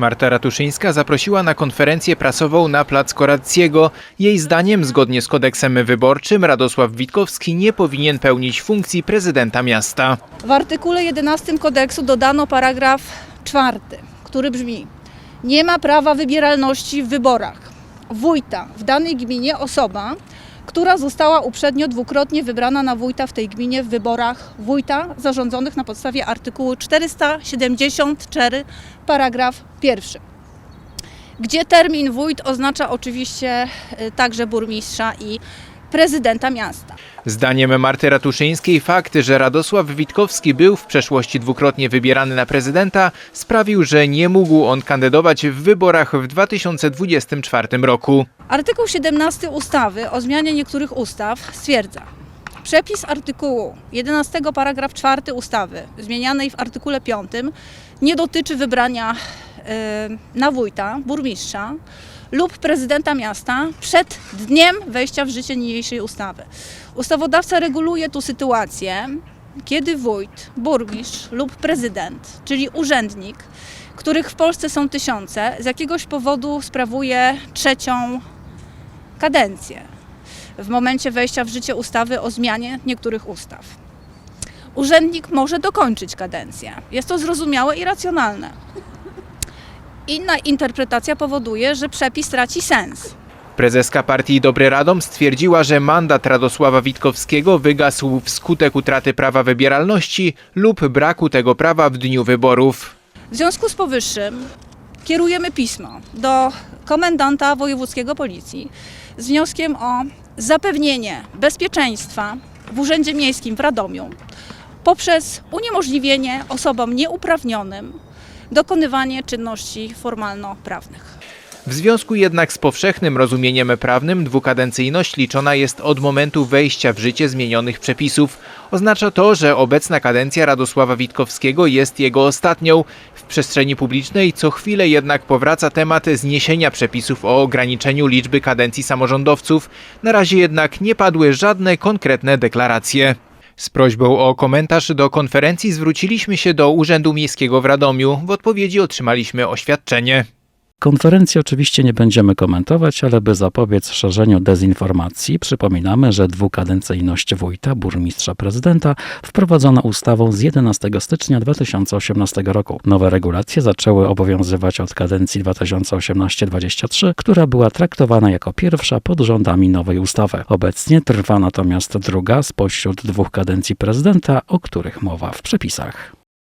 Marta Ratuszyńska zaprosiła na konferencję prasową na plac Korackiego. Jej zdaniem, zgodnie z kodeksem wyborczym, Radosław Witkowski nie powinien pełnić funkcji prezydenta miasta. W artykule 11 kodeksu dodano paragraf czwarty, który brzmi: Nie ma prawa wybieralności w wyborach. Wójta w danej gminie osoba, która została uprzednio dwukrotnie wybrana na wójta w tej gminie w wyborach wójta zarządzonych na podstawie artykułu 474 paragraf pierwszy. Gdzie termin wójt oznacza oczywiście y, także burmistrza i prezydenta miasta. Zdaniem Marty Ratuszyńskiej fakt, że Radosław Witkowski był w przeszłości dwukrotnie wybierany na prezydenta, sprawił, że nie mógł on kandydować w wyborach w 2024 roku. Artykuł 17 ustawy o zmianie niektórych ustaw stwierdza, przepis artykułu 11 paragraf 4 ustawy zmienianej w artykule 5 nie dotyczy wybrania e, na wójta, burmistrza lub prezydenta miasta przed dniem wejścia w życie niniejszej ustawy. Ustawodawca reguluje tu sytuację, kiedy wójt, burmistrz lub prezydent, czyli urzędnik, których w Polsce są tysiące, z jakiegoś powodu sprawuje trzecią kadencję w momencie wejścia w życie ustawy o zmianie niektórych ustaw. Urzędnik może dokończyć kadencję. Jest to zrozumiałe i racjonalne. Inna interpretacja powoduje, że przepis traci sens. Prezeska partii Dobry Radom stwierdziła, że mandat Radosława Witkowskiego wygasł wskutek utraty prawa wybieralności lub braku tego prawa w dniu wyborów. W związku z powyższym kierujemy pismo do komendanta wojewódzkiego policji z wnioskiem o zapewnienie bezpieczeństwa w Urzędzie Miejskim w Radomiu poprzez uniemożliwienie osobom nieuprawnionym dokonywanie czynności formalno-prawnych. W związku jednak z powszechnym rozumieniem prawnym dwukadencyjność liczona jest od momentu wejścia w życie zmienionych przepisów. Oznacza to, że obecna kadencja Radosława Witkowskiego jest jego ostatnią. W przestrzeni publicznej co chwilę jednak powraca temat zniesienia przepisów o ograniczeniu liczby kadencji samorządowców. Na razie jednak nie padły żadne konkretne deklaracje. Z prośbą o komentarz do konferencji zwróciliśmy się do Urzędu Miejskiego w Radomiu. W odpowiedzi otrzymaliśmy oświadczenie. Konferencji oczywiście nie będziemy komentować, ale by zapobiec szerzeniu dezinformacji, przypominamy, że dwukadencyjność wójta, burmistrza, prezydenta wprowadzono ustawą z 11 stycznia 2018 roku. Nowe regulacje zaczęły obowiązywać od kadencji 2018-23, która była traktowana jako pierwsza pod rządami nowej ustawy. Obecnie trwa natomiast druga spośród dwóch kadencji prezydenta, o których mowa w przepisach.